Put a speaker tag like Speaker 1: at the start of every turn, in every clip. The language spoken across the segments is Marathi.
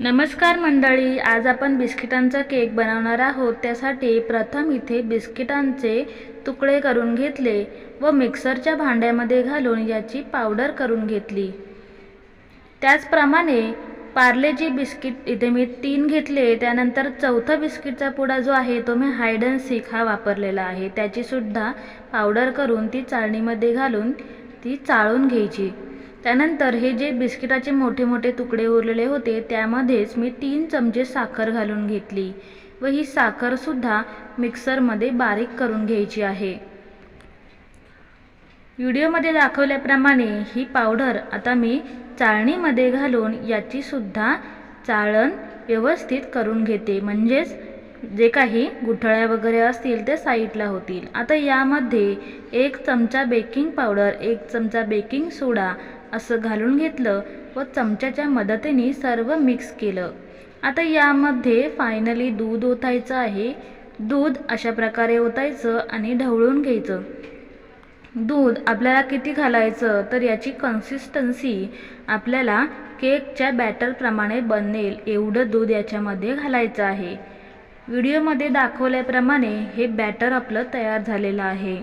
Speaker 1: नमस्कार मंडळी आज आपण बिस्किटांचा केक बनवणार आहोत. त्यासाठी प्रथम इथे बिस्किटांचे तुकडे करून घेतले व मिक्सरच्या भांड्यामध्ये घालून याची पावडर करून घेतली. त्याचप्रमाणे पार्लेजी बिस्किट इथे मी तीन घेतले. त्यानंतर चौथा बिस्किटचा पुडा जो आहे तो मी हायड अँड सीक हा वापरलेला आहे. त्याचीसुद्धा पावडर करून ती चाळणीमध्ये घालून ती चाळून घ्यायची. त्यानंतर हे जे बिस्किटाचे मोठे मोठे तुकडे उरलेले होते त्यामध्येच मी तीन चमचे साखर घालून घेतली व ही साखरसुद्धा मिक्सरमध्ये बारीक करून घ्यायची आहे. व्हिडिओमध्ये दाखवल्याप्रमाणे ही पावडर आता मी चाळणीमध्ये घालून याचीसुद्धा चाळण व्यवस्थित करून घेते. म्हणजेच जे काही गुठळ्या वगैरे असतील ते साईडला होतील. आता यामध्ये एक चमचा बेकिंग पावडर एक चमचा बेकिंग सोडा असं घालून घेतलं व चमच्याच्या मदतीने सर्व मिक्स केलं. आता यामध्ये फायनली दूध ओतायचं आहे. दूध अशा प्रकारे ओतायचं आणि ढवळून घ्यायचं. दूध आपल्याला किती घालायचं? तर याची कन्सिस्टन्सी आपल्याला केकच्या बॅटरप्रमाणे बनेल एवढं दूध याच्यामध्ये घालायचं आहे. व्हिडिओमध्ये दाखवल्याप्रमाणे हे बॅटर आपलं तयार झालेलं आहे.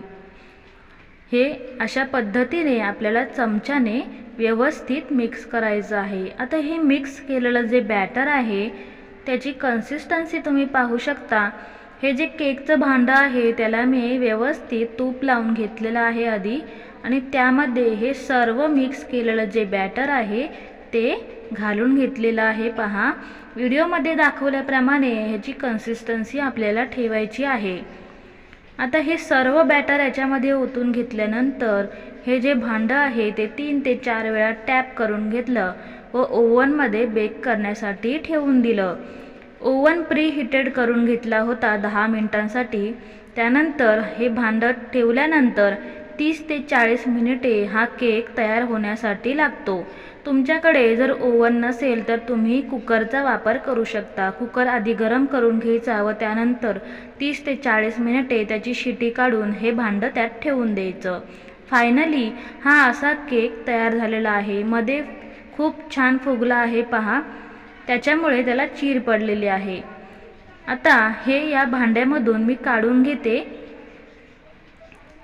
Speaker 1: हे अशा पद्धतीने आपल्याला चमच्याने व्यवस्थित मिक्स करायचं आहे. आता हे मिक्स केलेलं जे बॅटर आहे त्याची कन्सिस्टन्सी तुम्ही पाहू शकता. हे जे केकचं भांडं आहे त्याला मी व्यवस्थित तूप लावून घेतलेलं आहे आधी. आणि त्यामध्ये हे सर्व मिक्स केलेलं जे बॅटर आहे ते घालून घेतलेलं आहे पहा. व्हिडिओमध्ये दाखवल्याप्रमाणे ह्याची कन्सिस्टन्सी आपल्याला ठेवायची आहे. आता हे सर्व बॅटर याच्यामध्ये ओतून घेतल्यानंतर हे जे भांडं आहे ते तीन ते चार वेळा टॅप करून घेतलं व ओव्हनमध्ये बेक करण्यासाठी ठेवून दिलं. ओव्हन प्री हिटेड करून घेतला होता दहा मिनिटांसाठी. त्यानंतर हे भांडं ठेवल्यानंतर तीस ते चाळीस मिनिटे हा केक तयार होण्यासाठी लागतो. तुमच्याकडे जर ओव्हन नसेल तर तुम्ही कुकरचा वापर करू शकता. कुकर आधी गरम करून घ्यायचा व त्यानंतर तीस ते चाळीस मिनिटे त्याची शिटी काढून हे भांडं त्यात ठेवून द्यायचं. फायनली हा असा केक तयार झालेला आहे. मध्ये खूप छान फुगला आहे पहा. त्याच्यामुळे त्याला चीर पडलेली आहे. आता हे या भांड्यामधून मी काढून घेते.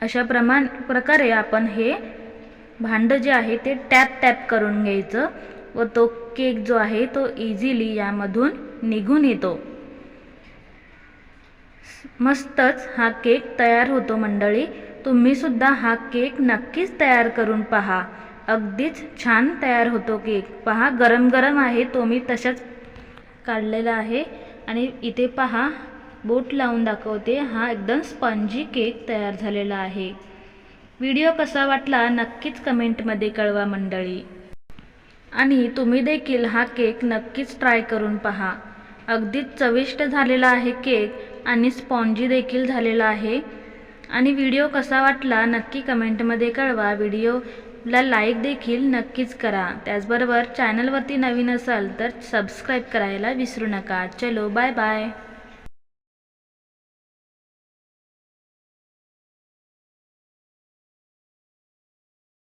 Speaker 1: अशा प्रमाण प्रकारे आपण हे भांडं जे आहे ते टॅप टॅप करून घ्यायचं व तो केक जो आहे तो इझिली यामधून निघून येतो. मस्तच हा केक तयार होतो मंडळी. तुम्हीसुद्धा हा केक नक्कीच तयार करून पहा. अगदीच छान तयार होतो केक. पहा गरम गरम आहे तो मी तशाच काढलेला आहे. आणि इथे पहा बोट लावून दाखवते. हा एकदम स्पंजी केक तयार झालेला आहे. व्हिडिओ कसा वाटला नक्कीच कमेंटमध्ये कळवा मंडळी. आणि तुम्ही देखील हा केक नक्कीच ट्राय करून पहा. अगदीच चविष्ट झालेला आहे केक आणि स्पॉन्जी देखील झालेला आहे. आणि व्हिडिओ कसा वाटला नक्की कमेंटमध्ये कळवा. व्हिडिओला लाईक देखील नक्कीच करा. त्याचबरोबर चॅनलवरती नवीन असाल तर सबस्क्राईब करायला विसरू नका. चलो बाय बाय.